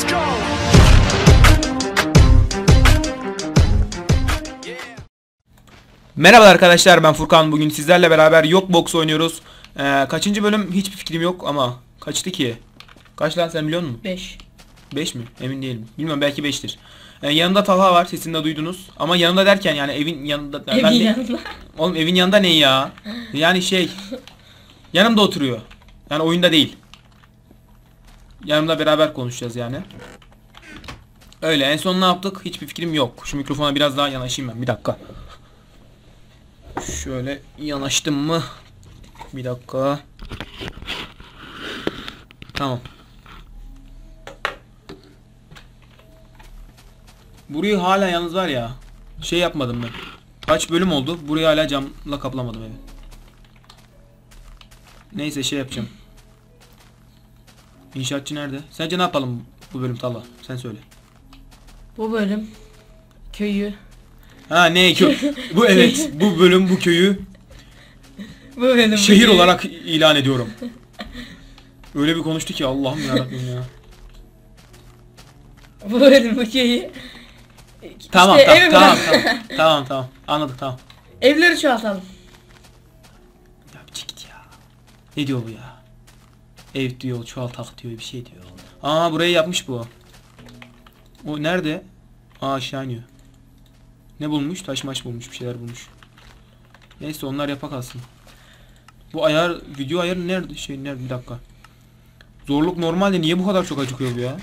Let's go. Merhaba arkadaşlar ben Furkan bugün sizlerle beraber yok box oynuyoruz. Ee, kaçıncı bölüm hiçbir fikrim yok ama kaçtı ki? Kaç lan sen biliyor musun? 5. 5 mi? Emin değilim. Bilmiyorum belki 5'tir. Ee, yanında Talha var sesini de duydunuz. Ama yanında derken yani evin yanında. ben Evin de- yanında. Oğlum evin yanında ne ya? Yani şey yanımda oturuyor. Yani oyunda değil. Yanımda beraber konuşacağız yani. Öyle en son ne yaptık? Hiçbir fikrim yok. Şu mikrofona biraz daha yanaşayım ben. Bir dakika. Şöyle yanaştım mı? Bir dakika. Tamam. Burayı hala yalnız var ya. Şey yapmadım ben. Kaç bölüm oldu? Burayı hala camla kaplamadım evi. Neyse şey yapacağım. İnşaatçı nerede? Sence ne yapalım bu bölüm Talha? Sen söyle. Bu bölüm köyü. Ha ne kö Bu evet bu bölüm bu köyü Bu bölüm bu şehir köyü. olarak ilan ediyorum. Öyle bir konuştu ki Allah'ım yarabbim ya. Bu bölüm bu köyü. Tamam İşte tamam tamam, tamam tamam tamam anladık tamam. Evleri çoğaltalım. Ya bir git ya. Ne diyor bu ya? Ev diyor, çoğaltak diyor, bir şey diyor. Aa burayı yapmış bu. O nerede? Aa aşağı iniyor. Ne bulmuş? Taş maç bulmuş, bir şeyler bulmuş. Neyse onlar yapak alsın. Bu ayar, video ayarı nerede? Şey nerede? Bir dakika. Zorluk normalde niye bu kadar çok acıkıyor bu ya?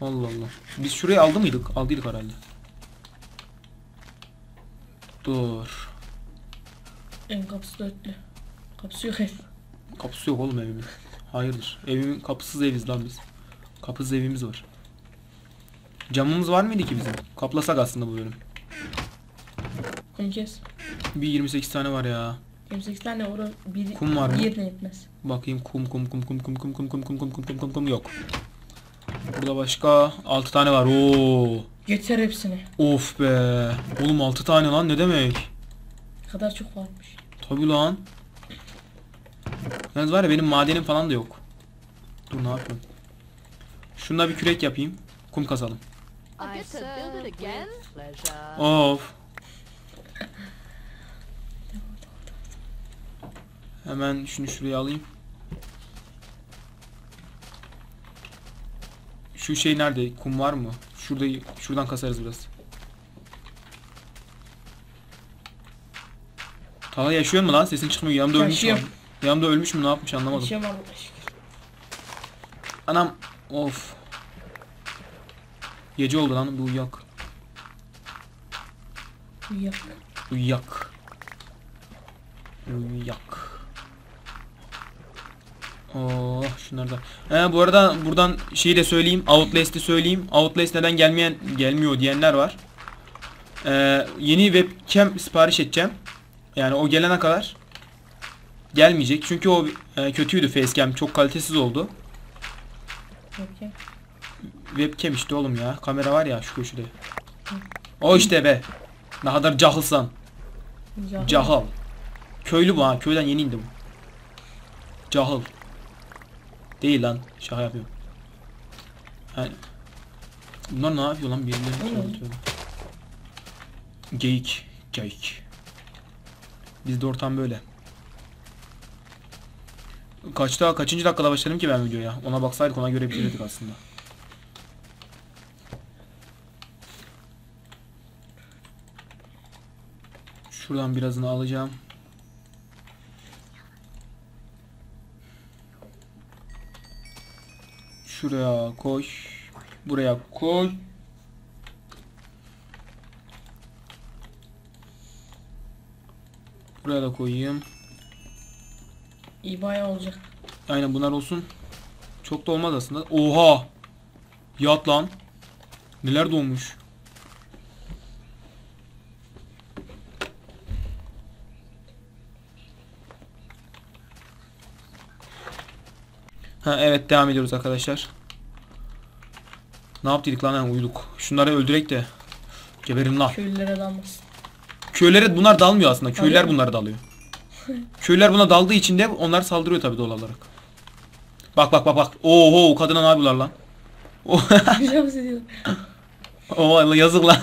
Allah Allah. Biz şurayı aldı mıydık? Aldıydık herhalde. Dur. Evin kapısı dörtlü. Kapısı yok ev. Kapısı yok oğlum evimin. Hayırdır? Evimin kapısız eviz lan biz. Kapısız evimiz var. Camımız var mıydı ki bizim? Kaplasak aslında bu bölüm. Kum kes. Bir 28 tane var ya. 28 tane orada bir, Kum var mı? yerine yetmez. Bakayım kum kum kum kum kum kum kum kum kum kum kum kum kum kum yok. Burada başka 6 tane var. Oo. Getir hepsini. Of be. Oğlum 6 tane lan ne demek? Ne kadar çok varmış. Tabii lan. Yalnız var ya benim madenim falan da yok. Dur ne yapıyorum? Şunda bir kürek yapayım. Kum kazalım. Of. Hemen şunu şuraya alayım. Şu şey nerede? Kum var mı? Şurada şuradan kasarız biraz. Talha yaşıyor mu lan? Sesin çıkmıyor. Yanımda ölmüş mü? Yaşıyor. Yanımda ölmüş mü? Ne yapmış anlamadım. Yaşam Allah'a şükür. Anam. Of. Gece oldu lan bu uyuyak. Yok. Uyuyak. Uyuyak. Oh şunlar da. He bu arada buradan şeyi de söyleyeyim. Outlast'i söyleyeyim. Outlast neden gelmeyen gelmiyor diyenler var. Ee, yeni webcam sipariş edeceğim. Yani o gelene kadar gelmeyecek. Çünkü o e, kötüydü facecam. Çok kalitesiz oldu. Okey. Webcam işte oğlum ya. Kamera var ya şu köşede. O işte be. Ne kadar cahılsan. Cahil. Köylü bu ha. Köyden yeni indi bu. Cahıl. Değil lan. Şaka yapıyorum. Yani, bunlar ne yapıyor lan birbirlerini Oğlum. çoğaltıyorlar. Geyik. Geyik. Bizde ortam böyle. Kaçta kaçıncı dakikada başladım ki ben videoya? Ona baksaydık ona göre bitirdik aslında. Şuradan birazını alacağım. Şuraya koy. Buraya koy. Buraya da koyayım. İyi bayağı olacak. Aynen bunlar olsun. Çok da olmaz aslında. Oha! Yat lan. Neler doğmuş. Ha evet devam ediyoruz arkadaşlar. Ne yaptık lan ha uyuduk. Şunları öldürek de. Geberin lan. Köylülere dalmasın. Köylere bunlar dalmıyor aslında. Köylüler bunlara dalıyor. Köylüler buna daldığı için de onlar saldırıyor tabii doğal olarak. Bak bak bak bak. Oho kadına ne yapıyorlar lan? Oh. Oha yazık lan.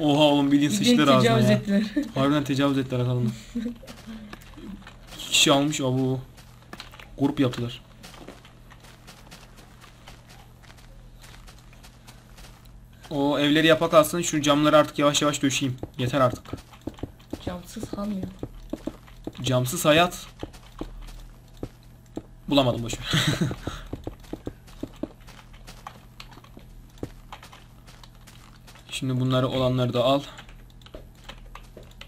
Oha oğlum bildiğin sıçtılar ağzına tecavüz ya. ettiler. Harbiden tecavüz ettiler kadını. İki kişi almış abu. Grup yaptılar. O evleri yapa kalsın şu camları artık yavaş yavaş döşeyim. Yeter artık. Camsız kalmıyor. Camsız hayat. Bulamadım boş ver. Şimdi bunları olanları da al.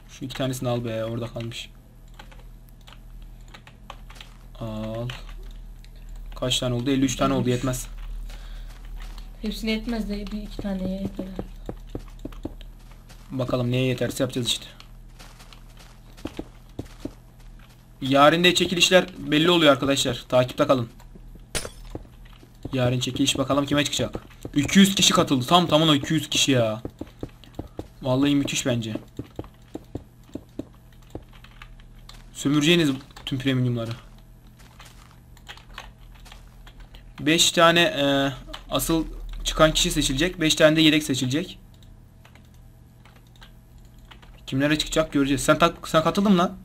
Şu iki tanesini al be orada kalmış. Al. Kaç tane oldu? 53 tane oldu yetmez. Hepsine yetmez de bir iki tane yeter. Bakalım neye yeterse yapacağız işte. Yarın de çekilişler belli oluyor arkadaşlar. Takipte kalın. Yarın çekiliş bakalım kime çıkacak. 200 kişi katıldı. Tam tamına 200 kişi ya. Vallahi müthiş bence. Sömüreceğiniz tüm premiumları. 5 tane e, asıl çıkan kişi seçilecek. 5 tane de yedek seçilecek. Kimlere çıkacak göreceğiz. Sen tak sen katıldın mı lan?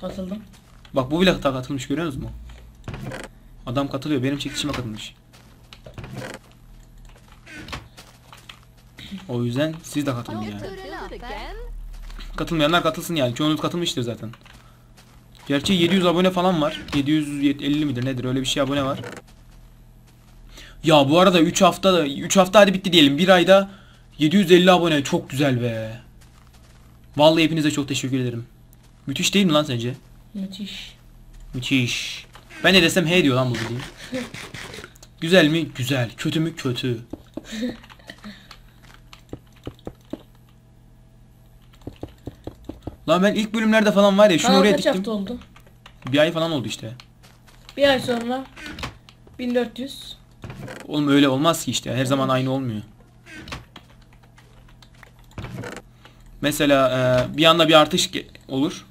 Katıldım. Bak bu bile katılmış görüyor musunuz mu? Adam katılıyor. Benim çekişime katılmış. O yüzden siz de katılın yani. Katılmayanlar katılsın yani. Çoğunuz katılmıştır zaten. Gerçi 700 abone falan var. 750 midir nedir öyle bir şey abone var. Ya bu arada 3 hafta da 3 hafta hadi bitti diyelim. 1 ayda 750 abone çok güzel be. Vallahi hepinize çok teşekkür ederim. Müthiş değil mi lan sence? Müthiş. Müthiş. Ben ne desem he diyor lan bu dediğim. Güzel mi? Güzel. Kötü mü? Kötü. Lan ben ilk bölümlerde falan var ya şunu Kanal oraya kaç diktim. hafta oldu? Bir ay falan oldu işte. Bir ay sonra 1400. Oğlum öyle olmaz ki işte. Her zaman aynı olmuyor. Mesela e, bir anda bir artış olur.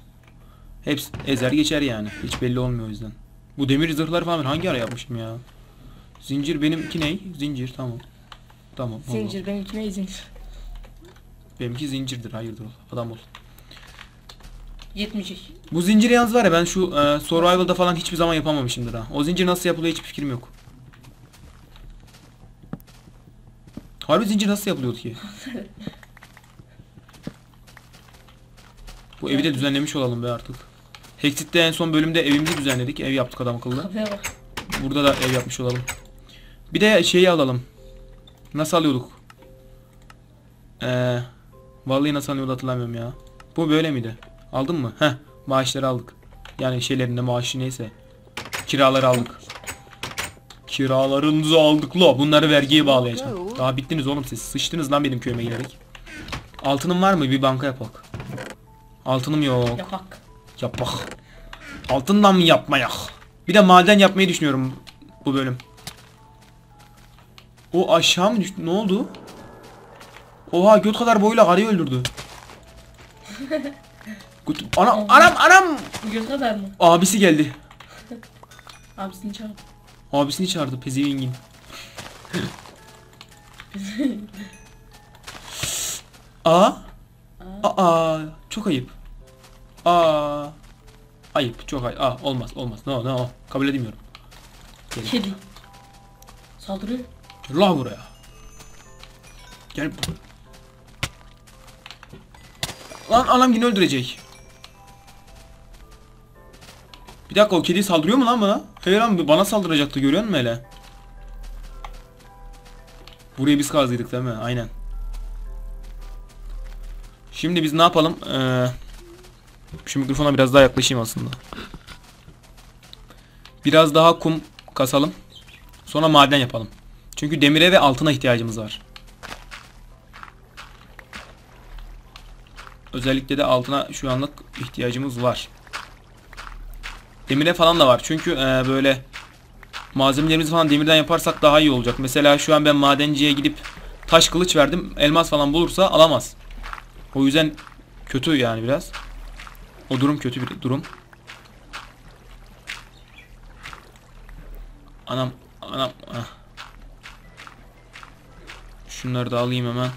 Hepsi ezer geçer yani. Hiç belli olmuyor o yüzden. Bu demir zırhları falan hangi ara yapmışım ya? Zincir benimki ne? Zincir tamam. Tamam. oldu. Zincir benimki ne zincir? Benimki zincirdir. Hayırdır ol. Adam ol. Yetmeyecek. Bu zincir yalnız var ya ben şu e, survival'da falan hiçbir zaman yapamamışımdır ha. O zincir nasıl yapılıyor hiçbir fikrim yok. Harbi zincir nasıl yapılıyordu ki? Bu evi de düzenlemiş olalım be artık. Hexit'te en son bölümde evimizi düzenledik. Ev yaptık adam akıllı. Kafaya bak. Burada da ev yapmış olalım. Bir de şeyi alalım. Nasıl alıyorduk? Ee, vallahi nasıl alıyorduk hatırlamıyorum ya. Bu böyle miydi? Aldın mı? Heh. Maaşları aldık. Yani şeylerinde maaşı neyse. Kiraları aldık. Kiralarınızı aldık lo. Bunları vergiye bağlayacağım. Daha bittiniz oğlum siz. Sıçtınız lan benim köyüme gelerek. Altınım var mı? Bir banka yapak. Altınım yok. Yapak. Yapak. Altından mı yapmayak? Bir de maden yapmayı düşünüyorum bu bölüm. O aşağı mı düştü? Ne oldu? Oha göt kadar boyuyla arıyı öldürdü. Göt- Ana, anam anam. Göz kadar mı? Abisi geldi. Abisini çağır. Abisini çağırdı pezevengin. Aa. Aa. Çok ayıp. Aa. Ayıp. Çok ayıp. Aa, olmaz olmaz. No no. Kabul edemiyorum. Kedi. Saldırıyor. Gel lan buraya. Gel. Lan anam yine öldürecek. Bir dakika o kedi saldırıyor mu lan bana? Lan bana saldıracaktı görüyor musun hele? Burayı biz kazdıydık değil mi? Aynen. Şimdi biz ne yapalım? Ee, şu mikrofona biraz daha yaklaşayım aslında. Biraz daha kum kasalım. Sonra maden yapalım. Çünkü demire ve altına ihtiyacımız var. Özellikle de altına şu anlık ihtiyacımız var. Demire falan da var. Çünkü e, böyle malzemelerimizi falan demirden yaparsak daha iyi olacak. Mesela şu an ben madenciye gidip taş kılıç verdim. Elmas falan bulursa alamaz. O yüzden kötü yani biraz. O durum kötü bir durum. Anam anam. Ah. Şunları da alayım hemen.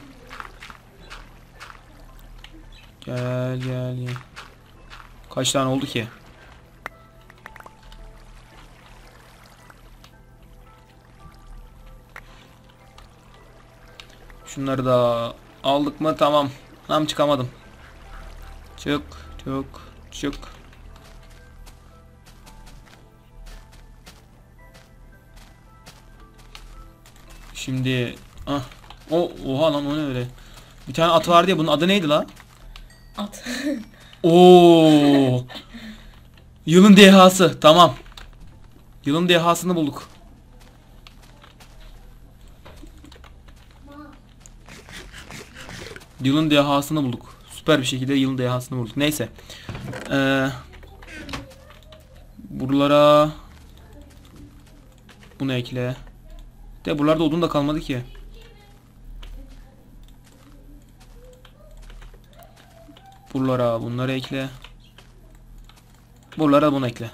Gel gel gel. Kaç tane oldu ki? Şunları da aldık mı tamam. Tam çıkamadım. Çık çık çık. Şimdi ah o oha lan o ne öyle? Bir tane at vardı ya bunun adı neydi la? At. Oo. Yılın dehası tamam. Yılın dehasını bulduk. Yılın dehasını bulduk. Süper bir şekilde yılın dehasını bulduk. Neyse. Ee, buralara bunu ekle. De buralarda odun da kalmadı ki. Buralara bunları ekle. Buralara bunu ekle.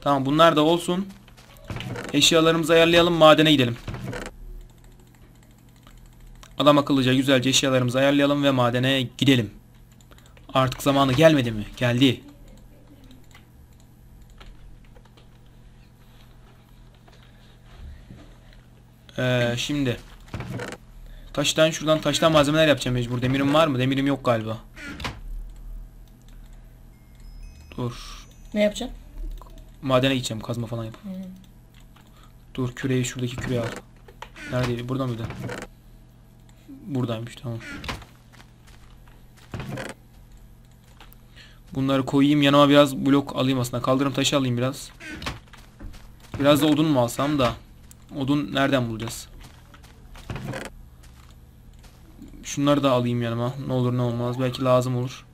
Tamam bunlar da olsun. Eşyalarımızı ayarlayalım madene gidelim. Adam akıllıca güzelce eşyalarımızı ayarlayalım ve madene gidelim. Artık zamanı gelmedi mi? Geldi. Ee, şimdi taştan şuradan taştan malzemeler yapacağım mecbur. Demirim var mı? Demirim yok galiba. Dur. ne yapacaksın? Madene gideceğim kazma falan yap. Dur küreyi şuradaki küreği al. Neredeydi? Burada mıydı? Buradaymış tamam. Bunları koyayım yanıma biraz blok alayım aslında. Kaldırım taşı alayım biraz. Biraz da odun mu alsam da. Odun nereden bulacağız? Şunları da alayım yanıma. Ne olur ne olmaz. Belki lazım olur.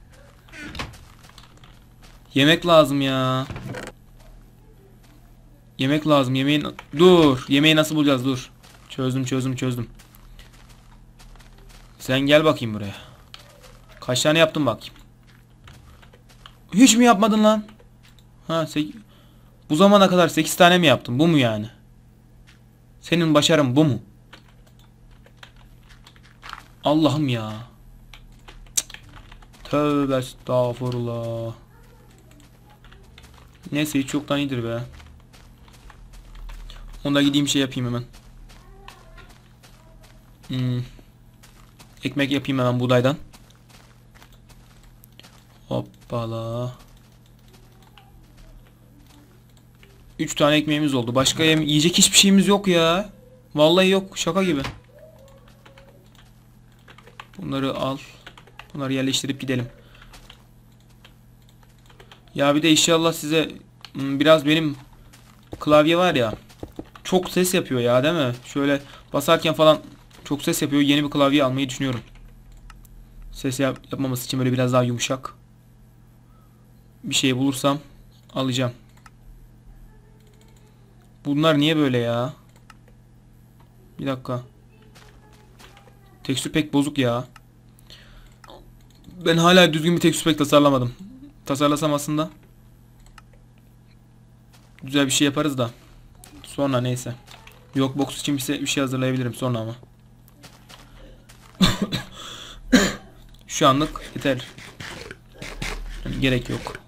Yemek lazım ya. Yemek lazım. Yemeğin... Dur. Yemeği nasıl bulacağız? Dur. Çözdüm çözdüm çözdüm. Sen gel bakayım buraya. Kaç tane yaptın bakayım. Hiç mi yapmadın lan? Ha Bu zamana kadar 8 tane mi yaptın? Bu mu yani? Senin başarın bu mu? Allah'ım ya. Tövbe estağfurullah. Neyse hiç yoktan iyidir be. Onda gideyim şey yapayım hemen. Hmm. Ekmek yapayım hemen buğdaydan. Hoppala. 3 tane ekmeğimiz oldu. Başka yem yiyecek hiçbir şeyimiz yok ya. Vallahi yok. Şaka gibi. Bunları al. Bunları yerleştirip gidelim. Ya bir de inşallah size hmm, biraz benim klavye var ya. Çok ses yapıyor ya değil mi? Şöyle basarken falan çok ses yapıyor. Yeni bir klavye almayı düşünüyorum. Ses yap yapmaması için böyle biraz daha yumuşak. Bir şey bulursam alacağım. Bunlar niye böyle ya? Bir dakika. Tekstür pek bozuk ya. Ben hala düzgün bir tekstür pek tasarlamadım. Tasarlasam aslında. Güzel bir şey yaparız da. Sonra neyse. Yok box için bir şey, şey hazırlayabilirim sonra ama. Şu anlık yeter. Yani gerek yok.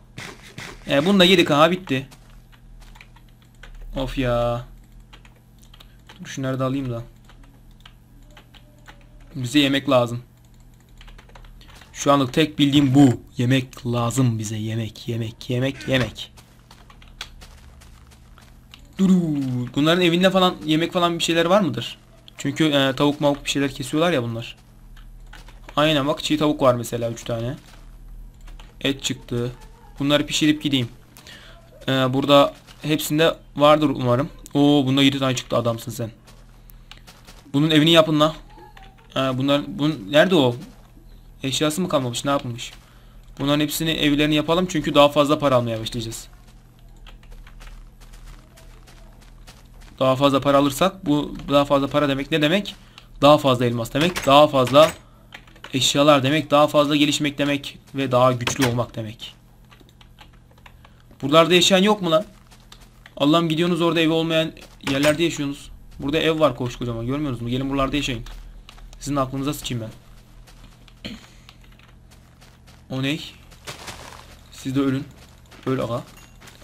E bunu da yedik ha bitti. Of ya. Dur şunları da alayım da. Bize yemek lazım. Şu anlık tek bildiğim bu. Yemek lazım bize. Yemek, yemek, yemek, yemek. Duru. Bunların evinde falan yemek falan bir şeyler var mıdır? Çünkü e, tavuk mavuk bir şeyler kesiyorlar ya bunlar. Aynen bak çiğ tavuk var mesela 3 tane. Et çıktı. Bunları pişirip gideyim. Ee, burada hepsinde vardır umarım. Oo bunda 7 tane çıktı adamsın sen. Bunun evini yapın la. Ee, bunlar bunun nerede o? Eşyası mı kalmamış? Ne yapmış? Bunların hepsini evlerini yapalım çünkü daha fazla para almaya başlayacağız. Daha fazla para alırsak bu daha fazla para demek ne demek? Daha fazla elmas demek. Daha fazla eşyalar demek. Daha fazla gelişmek demek ve daha güçlü olmak demek. Buralarda yaşayan yok mu lan? Allah'ım gidiyorsunuz orada evi olmayan yerlerde yaşıyorsunuz. Burada ev var koskocaman görmüyorsunuz mu? Gelin buralarda yaşayın. Sizin aklınıza sıçayım ben. O ne? Siz de ölün. Öl aga.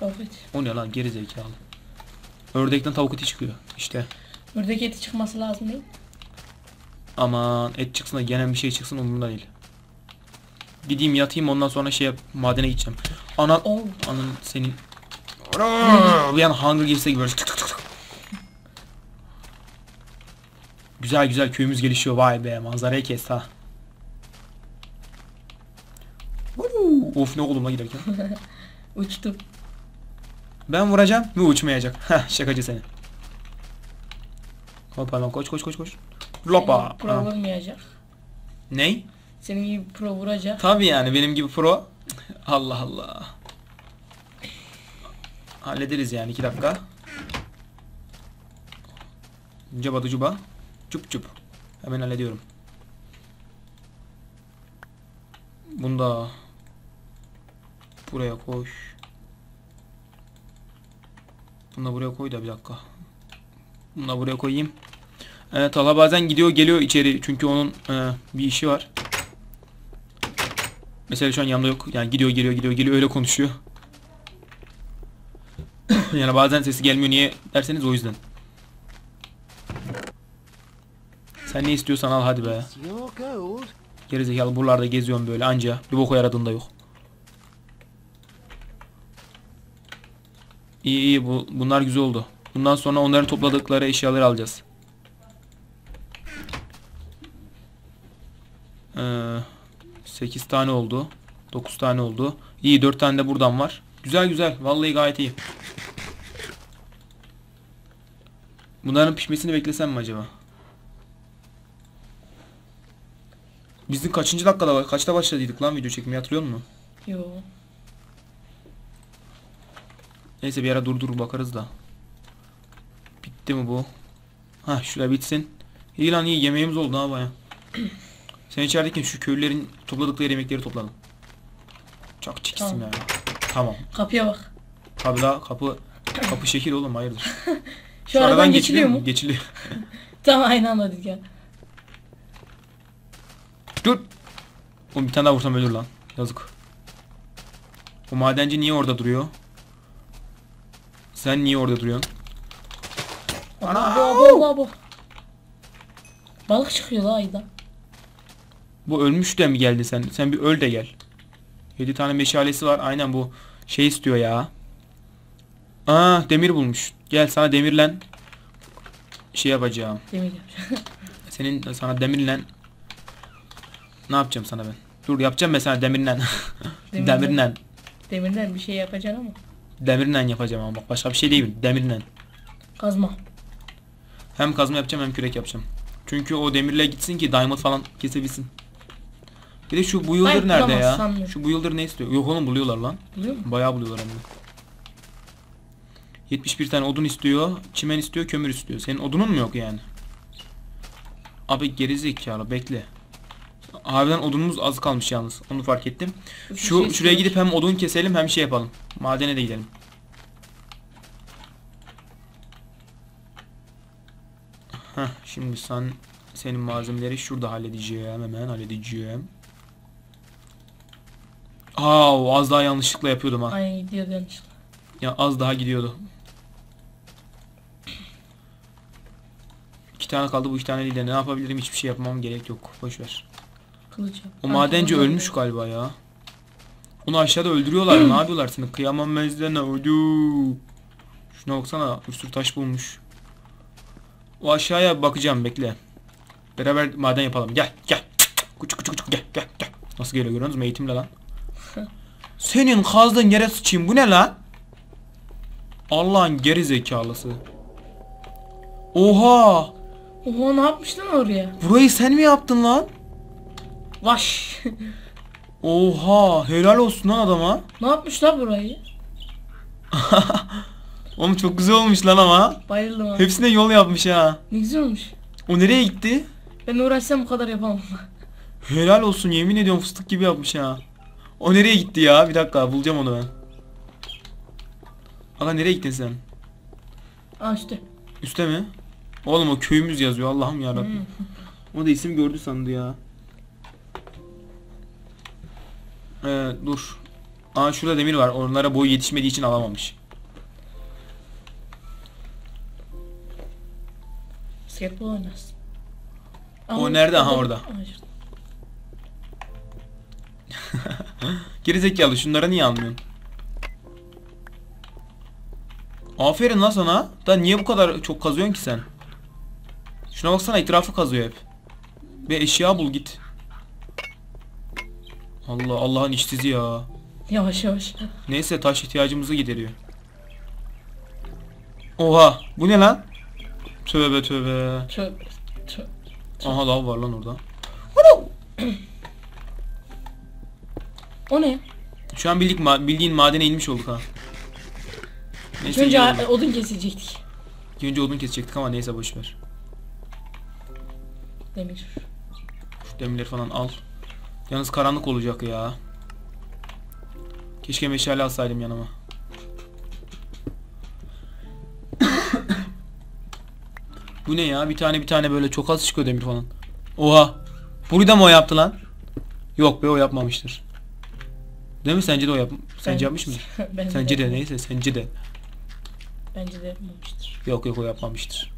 Eti. O ne lan geri zekalı. Ördekten tavuk eti çıkıyor. İşte. Ördek eti çıkması lazım değil mi? Aman et çıksın da gelen bir şey çıksın umurumda değil. Gideyim yatayım ondan sonra şey yap, madene gideceğim. Ana Oo. anın senin bir an Hunger Games'e gibi böyle tık tık tık tık. Güzel güzel köyümüz gelişiyor vay be manzarayı kes ha. Of ne la giderken. Uçtu. Ben vuracağım ve uçmayacak. Heh şakacı seni. Hop hemen koş koş koş koş. Lopa. Pro Ha. vurmayacak. Ney? Senin gibi pro vuracak. Tabii yani benim gibi pro. Allah Allah. Hallederiz yani iki dakika. Caba da cuba. Cup cup. Hemen hallediyorum. Bunu da buraya koy. Bunu da buraya koy da bir dakika. Bunu da buraya koyayım. Evet Talha bazen gidiyor geliyor içeri çünkü onun e, bir işi var. Mesela şu an yanımda yok. Yani gidiyor geliyor gidiyor geliyor öyle konuşuyor. yani bazen sesi gelmiyor niye derseniz o yüzden. Sen ne istiyorsan al hadi be. Gerizekalı buralarda geziyorum böyle anca. Bir boku yaradığında yok. İyi iyi bu, bunlar güzel oldu. Bundan sonra onların topladıkları eşyaları alacağız. Ee, 8 tane oldu. 9 tane oldu. İyi 4 tane de buradan var. Güzel güzel. Vallahi gayet iyi. Bunların pişmesini beklesem mi acaba? Bizim kaçıncı dakikada? Kaçta başladıydık lan video çekmeyi hatırlıyor musun? Yo. Neyse bir ara durdur bakarız da. Bitti mi bu? Ha şurada bitsin. İyi lan iyi yemeğimiz oldu ha baya. Sen içerideyken şu köylülerin topladıkları yemekleri topladım. Çok çikisim Tamam. ya. Tamam. Kapıya bak. Tabi la kapı kapı şekil oğlum hayırdır. Şu, aradan geçiliyor mu? Geçiliyor. Tamam aynı anda ya. Dur. Oğlum bir tane daha vursam ölür lan. Yazık. O madenci niye orada duruyor? Sen niye orada duruyorsun? Abo abo abo abo. Balık çıkıyor la ayda. Bu ölmüş de mi geldi sen? Sen bir öl de gel. 7 tane meşalesi var. Aynen bu şey istiyor ya. Aa demir bulmuş. Gel sana demirlen şey yapacağım. Demir. Senin sana demirlen ne yapacağım sana ben? Dur yapacağım ben sana demirlen. Demirlen. demirlen. Demirden bir şey yapacaksın ama. Demirlen yapacağım ama bak başka bir şey değil. Demirlen. Kazma. Hem kazma yapacağım hem kürek yapacağım. Çünkü o demirle gitsin ki diamond falan kesebilsin. Bir de şu bu yıldır nerede ya? sanmıyorum. Şu bu yıldır ne istiyor? Yok oğlum buluyorlar lan. Biliyor musun? Bayağı buluyorlar hem de. 71 tane odun istiyor, çimen istiyor, kömür istiyor. Senin odunun mu yok yani? Abi gerizekalı bekle. Harbiden odunumuz az kalmış yalnız. Onu fark ettim. Bir Şu şey şuraya gidip hem odun keselim hem şey yapalım. Madene de gidelim. Heh, şimdi sen senin malzemeleri şurada halledeceğim. Hemen halledeceğim. Aa, az daha yanlışlıkla yapıyordum ha. Aynen gidiyor yanlışlıkla. Ya az daha gidiyordu. İki tane kaldı bu iki tane değil de ne yapabilirim hiçbir şey yapmam gerek yok. Boş ver. Kılıç yap. O madenci Pantolon ölmüş galiba ya. Onu aşağıda öldürüyorlar. ne yapıyorlar seni? Kıyamam mezden öldü. Şuna baksana bir sürü taş bulmuş. O aşağıya bakacağım bekle. Beraber maden yapalım. Gel gel. Küçük küçük küçük gel gel gel. Nasıl geliyor görüyorsunuz mu eğitimle lan? Senin kazdığın yere sıçayım bu ne lan? Allah'ın geri zekalısı. Oha! Oha ne yapmış lan oraya? Burayı sen mi yaptın lan? Vaş. Oha! Helal olsun lan adama. ne yapmış lan burayı? Oğlum çok güzel olmuş lan ama. Bayıldım ha. Hepsine yol yapmış ha. Ne güzel olmuş. O nereye gitti? Ben uğraşsam bu kadar yapamam. Helal olsun yemin ediyorum fıstık gibi yapmış ha. O nereye gitti ya? Bir dakika bulacağım onu ben. Aga nereye gittin sen? Aa üstte. Üste mi? Oğlum o köyümüz yazıyor Allah'ım ya Hmm. O da isim gördü sandı ya. Ee, dur. Aa şurada demir var. Onlara boy yetişmediği için alamamış. Basketbol oynarsın. O nerede? Aha, orada. Gerizekalı şunlara niye almıyorsun? Aferin lan sana. Da niye bu kadar çok kazıyorsun ki sen? Şuna baksana etrafı kazıyor hep. Bir eşya bul git. Allah Allah'ın işsizi ya. Yavaş yavaş. Neyse taş ihtiyacımızı gideriyor. Oha bu ne lan? Tövbe tövbe. Tövbe. Tövbe. Aha lav var lan orada. O ne? Şu an bildik ma bildiğin madene inmiş olduk ha. Neyse önce iyi oldu. odun kesilecektik. İlk önce odun kesecektik ama neyse boşver. Demir. Şu demirleri falan al. Yalnız karanlık olacak ya. Keşke meşale alsaydım yanıma. Bu ne ya? Bir tane bir tane böyle çok az çıkıyor demir falan. Oha. Burayı da mı o yaptı lan? Yok be o yapmamıştır. Değil mi? Sence de o yap. Sence yapmış mıdır? Bence Sence de neyse sence de. Bence de yapmamıştır. Yok yok o yapmamıştır.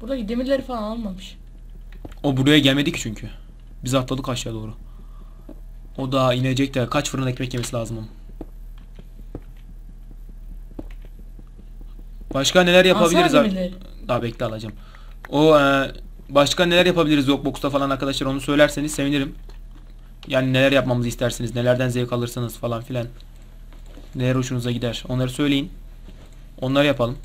Buradaki demirleri falan almamış. O buraya gelmedi ki çünkü. Biz atladık aşağı doğru. O daha inecek de kaç fırın ekmek yemesi lazım onun. Başka neler yapabiliriz? Demirleri. Daha bekle alacağım. O e, başka neler yapabiliriz Yokbox'ta falan arkadaşlar onu söylerseniz sevinirim. Yani neler yapmamızı istersiniz, nelerden zevk alırsınız falan filan. Neler hoşunuza gider. Onları söyleyin. Onları yapalım.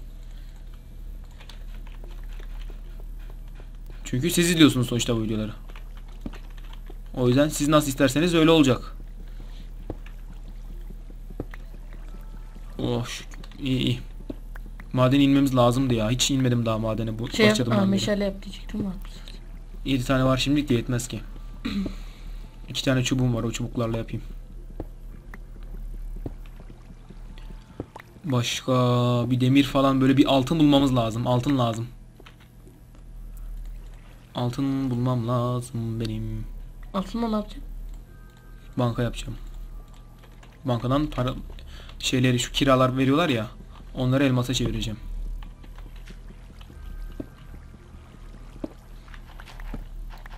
Çünkü siz izliyorsunuz sonuçta bu videoları. O yüzden siz nasıl isterseniz öyle olacak. Oh iyi iyi. Madene inmemiz lazımdı ya. Hiç inmedim daha madene bu Şey başladım aa, ben meşale yap diyecektim var. 7 tane var şimdilik de yetmez ki. 2 tane çubuğum var o çubuklarla yapayım. Başka bir demir falan böyle bir altın bulmamız lazım. Altın lazım. Altın bulmam lazım benim. Altından ne yapacaksın? Banka yapacağım. Bankadan para şeyleri şu kiralar veriyorlar ya. Onları elmasa çevireceğim.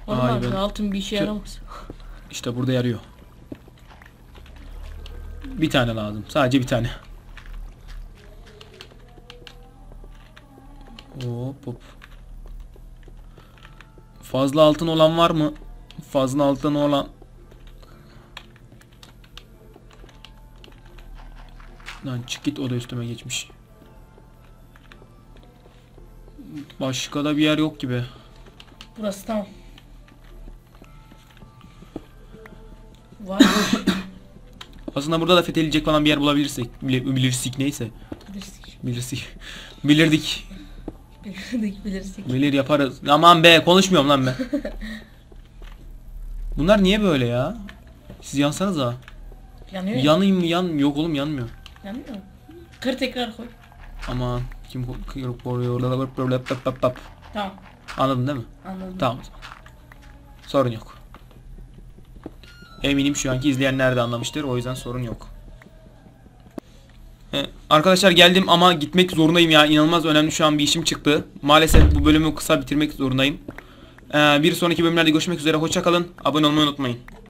Oğlum Ay, ben- altın bir işe yaramaz. İşte burada yarıyor. Bir tane lazım. Sadece bir tane. Hop hop. Fazla altın olan var mı? Fazla altın olan Lan çık git o da üstüme geçmiş. Başka da bir yer yok gibi. Burası tamam. Var. Aslında burada da fethedilecek falan bir yer bulabilirsek. Bile- Bilirsek neyse. bilirsik. Bilirsek. Bilirdik. Bilirdik bilirsik. Bilir yaparız. Aman be konuşmuyorum lan ben. Bunlar niye böyle ya? Siz yansanız ha. Yanıyor ya. Yanayım mı yan yok oğlum yanmıyor. Yanıyor. Kır tekrar koy. Aman kim ko- ko- koruyor Tamam. Anladın değil mi? Anladım. Tamam o zaman. Sorun yok. Eminim şu anki izleyenler de anlamıştır. O yüzden sorun yok. Arkadaşlar geldim ama gitmek zorundayım ya. İnanılmaz önemli şu an bir işim çıktı. Maalesef bu bölümü kısa bitirmek zorundayım. Ee, bir sonraki bölümlerde görüşmek üzere. Hoşça kalın. Abone olmayı unutmayın.